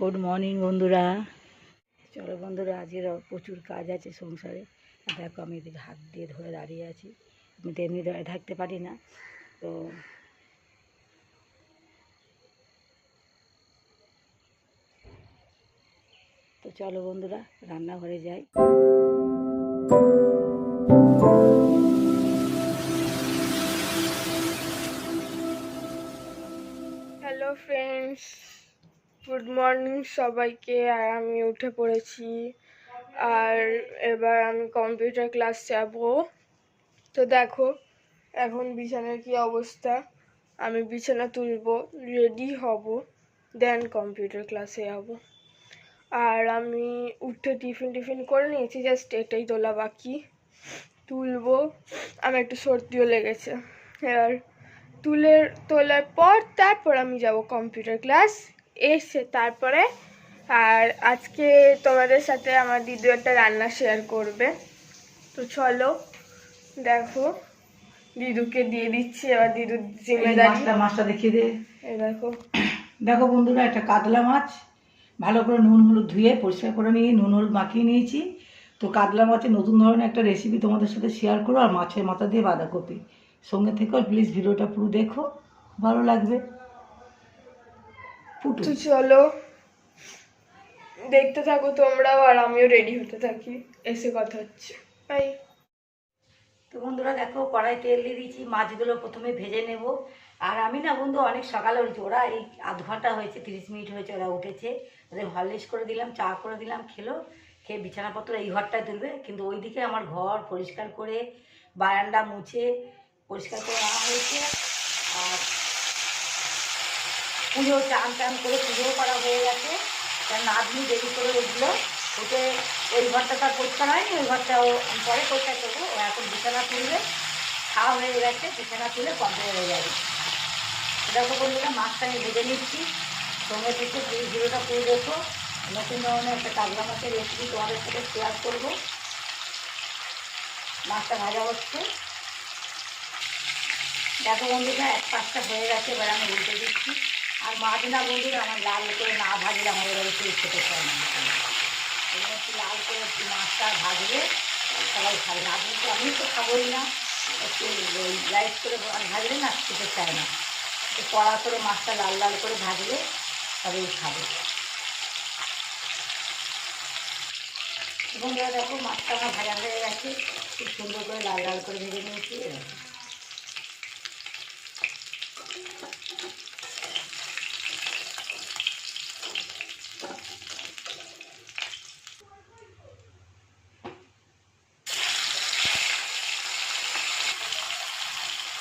Good morning বন্ধুরা। চলো বন্ধুরা, আজকের প্রচুর কাজ আছে সংসারে। দেখো, আমি এদিকে হাত দিয়ে ধরে দাঁড়িয়ে আছি। আমি তো এমনি দাঁড়িয়ে থাকতে পারি না। তো তো চলো বন্ধুরা, রান্নাঘরে যাই। হ্যালো ফ্রেন্ডস গুড মর্নিং সবাইকে, আর আমি উঠে পড়েছি। আর এবার আমি কম্পিউটার ক্লাস যাব। তো দেখো, এখন বিছানার কি অবস্থা? আমি বিছানা তুলবো রেডি হব দেন কম্পিউটার ক্লাসে যাব। আর আমি উঠে টিফিন টিফিন করে নিয়েছি জাস্ট এটাই তোলা বাকি। তুলবো, আমার একটু সর্দিও লেগেছে। এবার তুলে, তোলার পর তারপর আমি যাব কম্পিউটার ক্লাস এসে তারপরে আর আজকে তোমাদের সাথে আমার দিদু একটা রান্না শেয়ার করবে। তো চলো দেখো দিদুকে দিয়ে দিচ্ছি এবার দিদুর জিম্মেদারি মাছটা মাছটা দেখিয়ে দে। দেখো। দেখো বন্ধুরা একটা কাতলা মাছ। ভালো করে নুন হলুদ ধুয়ে পরিষ্কার করে নিয়ে নুন হলুদ মাখিয়ে নিয়েছি। তো কাতলা মাছের নতুন ধরনের একটা রেসিপি তোমাদের সাথে শেয়ার করো আর মাছের মাথা দিয়ে বাঁধাকপি। সঙ্গে থেকো প্লিজ ভিডিওটা পুরো দেখো ভালো লাগবে। তো চলো দেখতে থাকো তোমরাও আর আমিও রেডি হতে থাকি। এসে কথা হচ্ছে। বাই তো বন্ধুরা দেখো কড়াই তেল দিয়ে দিয়েছি মাছগুলো প্রথমে ভেজে নেব। আর আমি না বন্ধু অনেক সকালে উঠেছি ওরা এই আধ ঘণ্টা হয়েছে তিরিশ মিনিট হয়েছে ওরা উঠেছে। ওদের হরলিক্স করে দিলাম চা করে দিলাম খেলো খেয়ে বিছানাপত্র এই ঘরটায় তুলবে। কিন্তু ওইদিকে আমার ঘর পরিষ্কার করে বারান্দা মুছে পরিষ্কার করে আনা হয়েছে। আর পুজো, চান টান করে পুজোও করা হয়ে গেছে। নাতনি দেরি করে উঠল। ওকে ওই ঘরটা তার পরিষ্কার হয়নি ওই ঘরটাও পরে পরিষ্কার করব ও এখন বিছানা তুলবে। খাওয়া হয়ে গেছে, বিছানা তুলে কমপ্লিট হয়ে যাবে। দেখো বন্ধুরা মাছটা আমি ভেজে নিচ্ছি। সঙ্গে থেকে প্লিজ ভিডিওটা করে দেখো। নতুন ধরনের একটা কাজলা মাছের রেসিপি তোমাদের সাথে শেয়ার করব। মাছটা ভাজা হচ্ছে। দেখো বন্ধুরা, এক পাঁচটা হয়ে গেছে, এবার আমি উল্টে দিচ্ছি। আর মাছ না বন্ধুরা আমার লাল করে না ভাজলে আমাদের বাড়িতে খেতে চায় না। এবার একটু লাল করে একটু মাছটা ভাজলে সবাই খাবে। না আপনি তো আমি তো খাবোই না। একটু লাইট করে ভাজলে না খেতে চায় না। একটু কড়া করে মাছটা লাল লাল করে ভাজলে সবাই খাবে। বন্ধুরা দেখো মাছটা আমার ভাজা হয়ে গেছে। খুব সুন্দর করে লাল লাল করে ভেজে নিয়েছি। এরকম।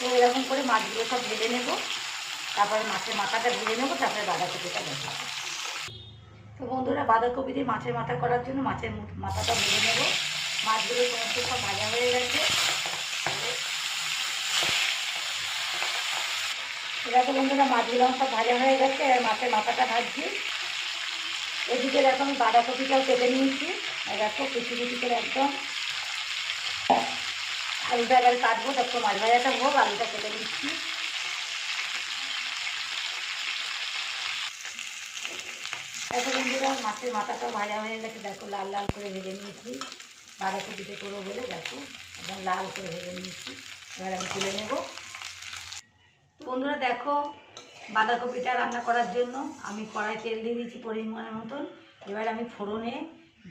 তো এরকম করে মাছগুলো সব ভেজে নেব। তারপরে মাছের মাথাটা ভেজে নেব, তারপরে বাঁধাকপিটা দেখাবো তো বন্ধুরা বাঁধাকপি দিয়ে মাছের মাথা করার জন্য মাছের মাথাটা ভেজে নেব। মাছগুলো সমস্ত সব ভাজা হয়ে গেছে। দেখো বন্ধুরা, মাছগুলো সব ভাজা হয়ে গেছে আর মাছের মাথাটা ভাজছি। এদিকে আমি বাঁধাকপিটাও কেটে নিয়েছি। দেখো কুচি কুচি করে একদম আলুটা এবার কাটবো তারপর মাছ ভাজাটা হোক আলুটা কেটে নিচ্ছি। দেখো বন্ধুরা, মাছের মাথাটা ভাজা হয়ে গেছে, দেখো লাল লাল করে ভেজে নিয়েছি। বাঁধাকপিতে করব বলে, দেখো, একদম লাল করে ভেজে নিয়েছি। এবার আমি তুলে নেব। বন্ধুরা, দেখো, বাঁধাকপিটা রান্না করার জন্য আমি কড়াই তেল দিয়ে দিয়েছি পরিমাণের মতন। এবার আমি ফোড়নে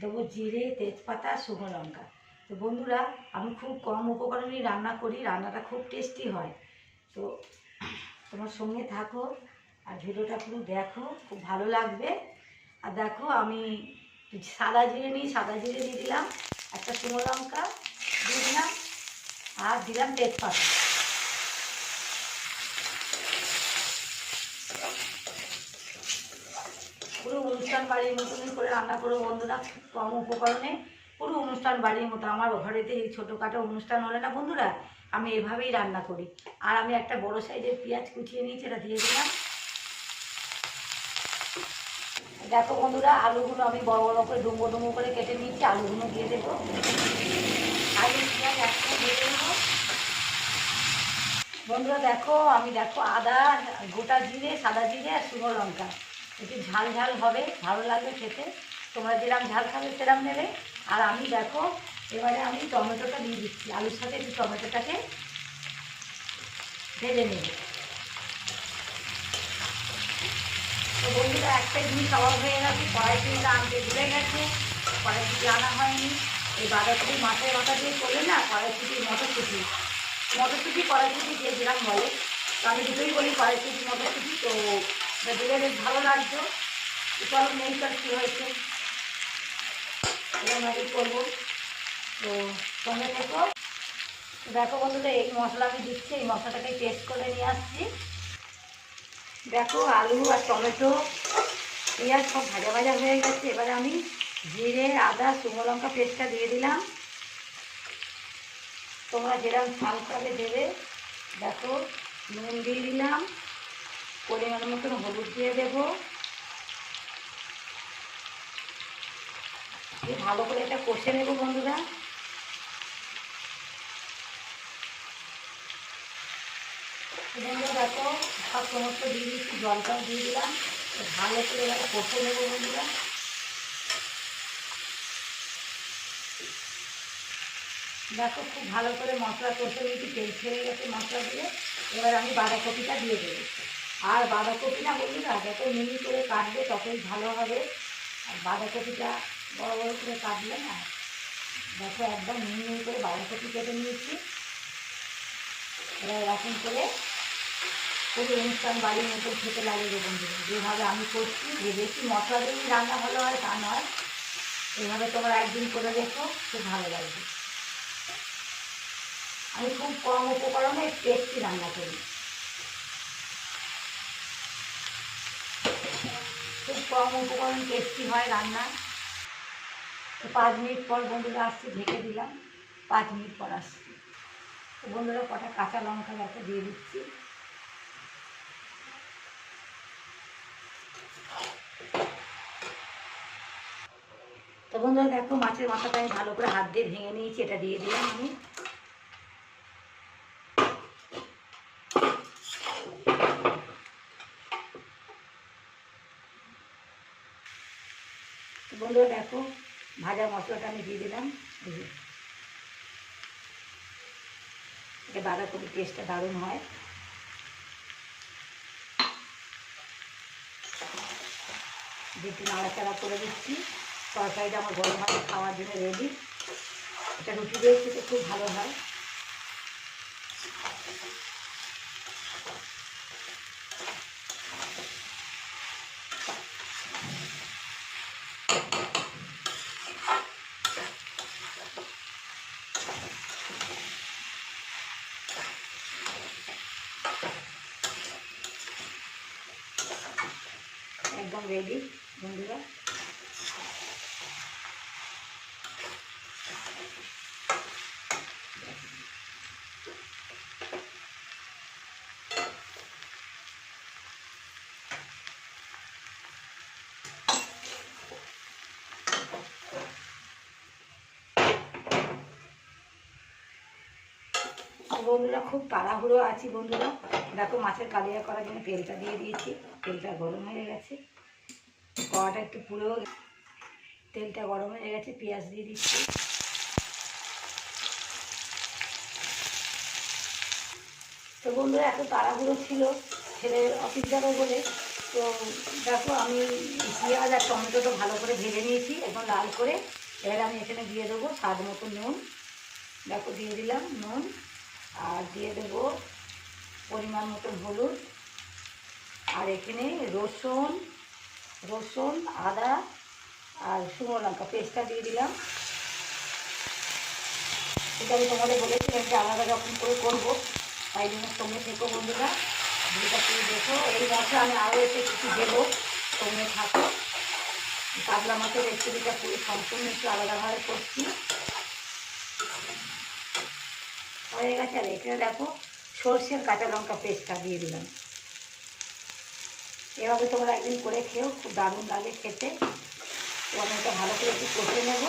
দেবো জিরে, তেজপাতা, শুকনো লঙ্কা। তো বন্ধুরা, আমি খুব কম উপকরণেই রান্না করি, রান্নাটা খুব টেস্টি হয়। তো তোমার সঙ্গে থাকো আর ভিডিওটা পুরো দেখো, খুব ভালো লাগবে। আর দেখো, আমি সাদা জিরে নিই, সাদা জিরে দিয়ে দিলাম একটা শুকনো লঙ্কা, দিয়ে দিলাম, আর দিলাম তেজপাতা। পুরো অনুষ্ঠান বাড়ির মতনই করে রান্না করো বন্ধুরা কম উপকরণে। পুরো অনুষ্ঠান বাড়ির মতো। আমার ঘরেতে এই ছোটোখাটো অনুষ্ঠান হলে না বন্ধুরা, আমি এভাবেই রান্না করি। আর আমি একটা বড় সাইজের পেঁয়াজ কুচিয়ে নিয়েছি, এটা দিয়ে দিলাম। দেখো বন্ধুরা, আলুগুলো আমি বড় বড় করে ডুম্বো ডুম্বো করে কেটে নিচ্ছি আলুগুলো দিয়ে দেবো। আলু পেঁয়াজ একসাথে দিয়ে দেবো। বন্ধুরা দেখো, আমি দেখো আদা, গোটা জিরে, সাদা জিরে আর শুকনো লঙ্কা। একটু ঝাল ঝাল হবে, ভালো লাগবে খেতে। তোমরা যেরকম ঝাল খাবে সেরকম নেবে। আর আমি দেখো, এবারে আমি টমেটোটা দিয়ে দিচ্ছি। আলুর সাথে একটু টমেটোটাকে ভেজে নেব। তো বন্ধুরা, একটা জিনিস অভাব হয়ে গেছে কড়াই তেলটা আনতে ভুলে গেছে। কড়াইশুটি আনা হয়নি। এই বাঁধাকপি মাথায় মাথা দিয়ে করলে না কড়াইশুটি মটরশুটি মটরশুটি কড়াইশুটি যে যেরকম বলে। তো আমি দুটোই বলি কড়াইশুটি, মটরশুটি, তো দিলে বেশ ভালো লাগতো। চলো নেই তার কী হয়েছে। আমি করব। তো সঙ্গে থেকো দেখো বন্ধুরা, এই মশলা আমি দিচ্ছি, এই মশলাটাকে টেস্ট করে নিয়ে আসছি। দেখো আলু আর টমেটো, পেঁয়াজ সব ভাজা ভাজা হয়ে গেছে। এবারে আমি জিরে, আদা, শুকনো লঙ্কা পেস্টটা দিয়ে দিলাম। তোমরা যেরকম ঝাল খাবে দেবে। দেখো, নুন দিয়ে দিলাম। পরিমাণ মতন হলুদ দিয়ে দেবো। ভালো করে এটা কষে নেব বন্ধুরা। দেখো, সব সমস্ত দিয়ে দিচ্ছি, জলটাও দিয়ে দিলাম। ভালো করে এটা কষে নেব বন্ধুরা। দেখো, খুব ভালো করে মশলা কষে নিয়েছি, তেল ছেড়ে গেছে মশলা দিয়ে এবার আমি বাঁধাকপিটা দিয়ে দেবো। আর বাঁধাকপি না বন্ধুরা, যত মিনি করে কাটবে ততই ভালো হবে। আর বাঁধাকপিটা বড় বড় করে কাটলে না, দেখো একদম মিহি মিহি করে বাঁধাকপি কেটে নিয়েছি। এবার এরকম করে খুবই অনুষ্ঠান বাড়ির মতো খেতে লাগে গো বন্ধুরা। যেভাবে আমি করছি যে বেশি মশলা দিয়ে রান্না ভালো হয় তা নয়। এইভাবে তোমরা একদিন করে দেখো, খুব ভালো লাগবে। আমি খুব কম উপকরণে টেস্টি রান্না করি। খুব কম উপকরণ টেস্টি হয় রান্না। তো পাঁচ মিনিট পর বন্ধুরা আসছে, ঢেকে দিলাম। পাঁচ মিনিট পর আসছে। তো বন্ধুরা কটা কাঁচা লঙ্কা একটা দিয়ে দিচ্ছি। তো বন্ধুরা দেখো, মাছের মাথাটা আমি ভালো করে হাত দিয়ে ভেঙে নিয়েছি, এটা দিয়ে দিলাম আমি। বন্ধুরা দেখো ভাজা মশলাটা আমি দিয়ে দিলাম। এটা বাঁধাকপির টেস্টটা দারুণ হয়। যেটি নাড়াচাড়া করে দিচ্ছি। তরকারিটা আমার গরম ভাতে খাওয়ার জন্য রেডি এটা রুটি দিয়ে খেতে খুব ভালো হয়। একদম রেডি বন্ধুরা। বন্ধুরা, খুব তাড়াহুড়ো আছি, বন্ধুরা। দেখো, মাছের কালিয়া করার জন্য তেলটা দিয়ে দিয়েছি। তেলটা গরম হয়ে গেছে। কড়াটা একটু গে- তেলটা গরম হয়ে গেছে, পেঁয়াজ দিয়ে দিচ্ছি। তো বন্ধুরা, এত তাড়াহুড়ো ছিল ছেলের অফিস যাবে বলে। তো দেখো, আমি পেঁয়াজ আর টমেটোটা ভালো করে ভেজে নিয়েছি, এখন লাল করে। এবার আমি এখানে দিয়ে দেবো স্বাদ মতো নুন। দেখো, দিয়ে দিলাম নুন। আর দিয়ে দেবো পরিমাণ মতো হলুদ। আর এখানে রসুন রসুন, আদা আর শুকনো লঙ্কা, পেস্টটা দিয়ে দিলাম। এটা আমি তোমাদের বলেছিলাম যে আলাদা রকম করে করব। তাই জন্য সঙ্গে থেকো বন্ধুরা, ভিডিওটা করে দেখো। এই মশলা আমি আরও এতে কিছু দেবো সঙ্গে থাকো। কাতলা মাছের রেসিপিটা পুরো সম্পূর্ণ একটু আলাদাভাবে করছি। হয়ে গেছে আর এখানে দেখো, সর্ষের কাঁচা লঙ্কা পেস্টটা দিয়ে দিলাম। এভাবে তোমরা একদিন করে খেও খুব দারুণ লাগে খেতে। তো আমি এটা ভালো করে একটু কষে নেব।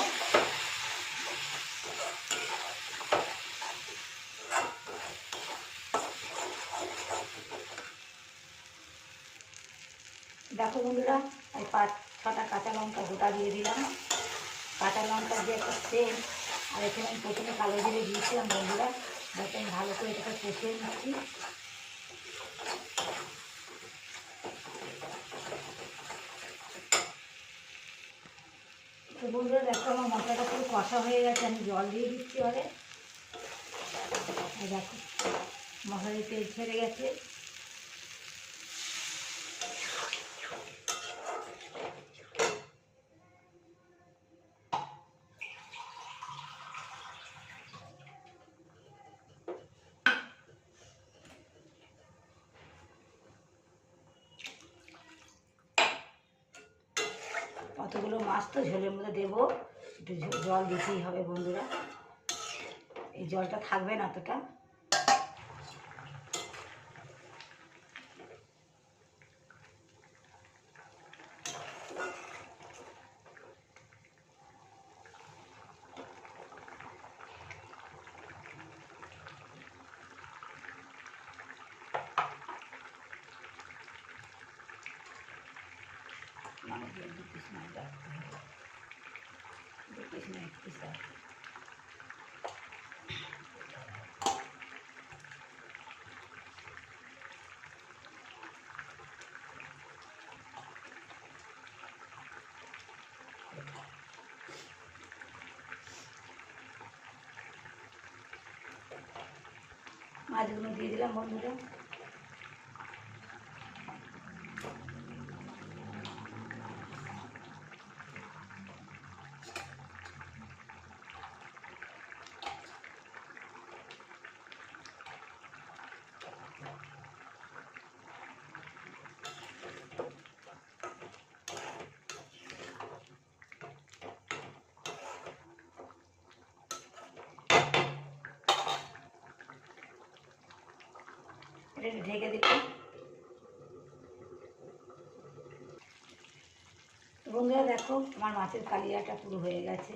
দেখো বন্ধুরা, এই পাঁচ, ছটা কাঁচা লঙ্কা গোটা দিয়ে দিলাম। কাঁচা লঙ্কা দিয়ে একটা সেন আর এখানে আমি প্রথমে কালো জিরে দিয়েছিলাম বন্ধুরা। যাতে আমি ভালো করে এটাকে কষিয়ে নিচ্ছি। বন্ধুরা, দেখো আমার মশলাটা পুরো কষা হয়ে গেছে, আমি জল দিয়ে দিচ্ছি অনেক দেখো মশলা ছেড়ে গেছে। কতগুলো মাছ তো ঝোলের মধ্যে দেবো। একটু জল দিতেই হবে বন্ধুরা। এই জলটা থাকবে না এতটা আমাকে দু পিস মাছ রাখতে হবে দু পিস না এক পিস রাখতে হবে। মাছগুলো দিয়ে দিলাম বন্ধুরা। এটা ঢেকে বন্ধুরা দেখো, আমার মাছের কালিয়াটা পুরো হয়ে গেছে।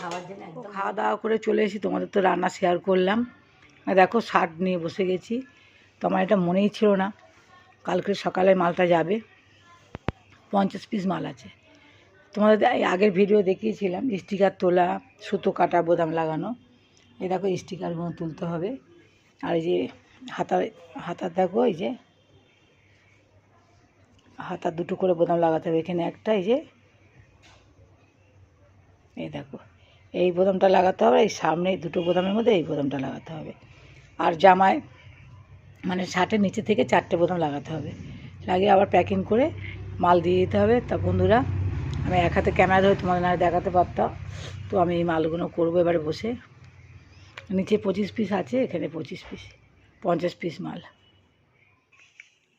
খাওয়ার জন্য খাওয়া দাওয়া করে চলে এসেছি, তোমাদের তো রান্না শেয়ার করলাম। দেখো শার্ট নিয়ে বসে গেছি। তো আমার এটা মনেই ছিল না, কালকে সকালে মালটা যাবে। পঞ্চাশ পিস মাল আছে। তোমাদের আগের ভিডিও দেখিয়েছিলাম স্টিকার তোলা, সুতো কাটা, বোদাম লাগানো। এ দেখো স্টিকারগুলো তুলতে হবে। আর এই যে হাতার হাতার দেখো, এই যে হাতার দুটো করে বোদাম লাগাতে হবে। এখানে একটা, এই যে এই দেখো, এই বোদামটা লাগাতে হবে। এই সামনে দুটো বোদামের মধ্যে এই বোদামটা লাগাতে হবে। আর জামায় মানে শার্টের নিচে থেকে চারটে বোতাম লাগাতে হবে। লাগিয়ে আবার প্যাকিং করে মাল দিয়ে দিতে হবে। তা বন্ধুরা আমি এক হাতে ক্যামেরা ধরে তোমাদের না দেখাতে পারতাম। তো আমি এই মালগুলো করব এবারে বসে। নিচে পঁচিশ পিস আছে, এখানে পঁচিশ পিস পঞ্চাশ পিস মাল।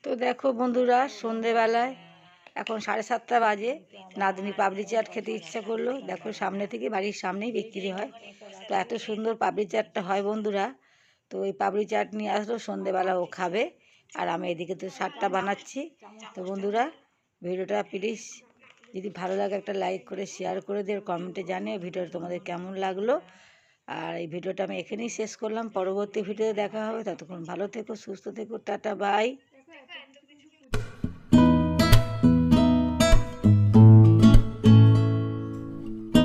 তো দেখো বন্ধুরা, সন্ধেবেলায় এখন সাড়ে সাতটা বাজে নাতনি পাবলি চাট খেতে ইচ্ছা করল। দেখো সামনে থেকে বাড়ির সামনেই বিক্রি হয়। তো এত সুন্দর পাবলি চাটটা হয় বন্ধুরা। তো ওই পাবলি চাট নিয়ে আসলো, সন্ধেবেলা ও খাবে। আর আমি এদিকে তো শাকটা বানাচ্ছি। তো বন্ধুরা, ভিডিওটা প্লিজ যদি ভালো লাগে একটা লাইক করে শেয়ার করে দিয়ে কমেন্টে জানিয়ে ভিডিওটা তোমাদের কেমন লাগল। আর এই ভিডিওটা আমি এখানেই শেষ করলাম। পরবর্তী ভিডিওতে দেখা হবে। ততক্ষণ ভালো থেকো, সুস্থ থেকো, টাটা বাই